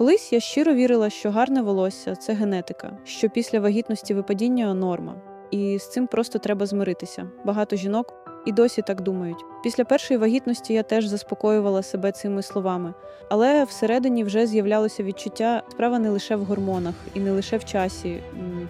Колись я щиро вірила, що гарне волосся це генетика, що після вагітності випадіння норма. І з цим просто треба змиритися. Багато жінок і досі так думають. Після першої вагітності я теж заспокоювала себе цими словами, але всередині вже з'являлося відчуття справа не лише в гормонах і не лише в часі.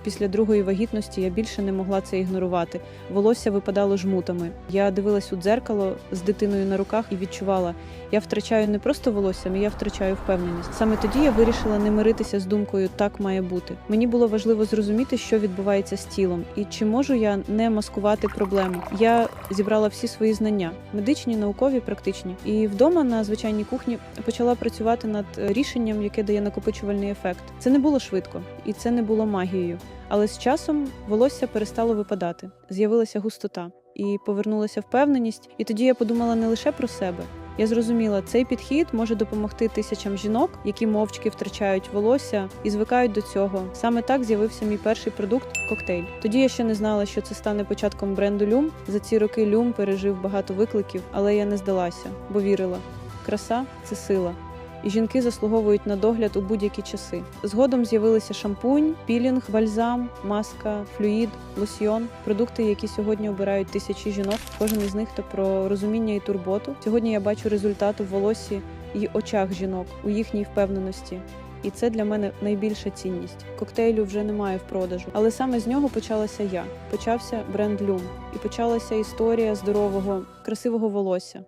Після другої вагітності я більше не могла це ігнорувати. Волосся випадало жмутами. Я дивилась у дзеркало з дитиною на руках і відчувала, я втрачаю не просто волосся, я втрачаю впевненість. Саме тоді я вирішила не миритися з думкою так має бути. Мені було важливо зрозуміти, що відбувається з тілом, і чи можу я не маскувати проблему. Я зібрала всі свої знання медичні, наукові, практичні. І вдома на звичайній кухні почала працювати над е, рішенням, яке дає накопичувальний ефект. Це не було швидко і це не було магією. Але з часом волосся перестало випадати, з'явилася густота і повернулася впевненість. І тоді я подумала не лише про себе. Я зрозуміла, цей підхід може допомогти тисячам жінок, які мовчки втрачають волосся і звикають до цього. Саме так з'явився мій перший продукт коктейль. Тоді я ще не знала, що це стане початком бренду Люм. За ці роки Люм пережив багато викликів, але я не здалася, бо вірила. Краса це сила і жінки заслуговують на догляд у будь-які часи. Згодом з'явилися шампунь, пілінг, бальзам, маска, флюїд, лосьйон – продукти, які сьогодні обирають тисячі жінок. Кожен із них то про розуміння і турботу. Сьогодні я бачу результат у волосі і очах жінок у їхній впевненості. І це для мене найбільша цінність. Коктейлю вже немає в продажу, але саме з нього почалася я. Почався бренд Люм, і почалася історія здорового, красивого волосся.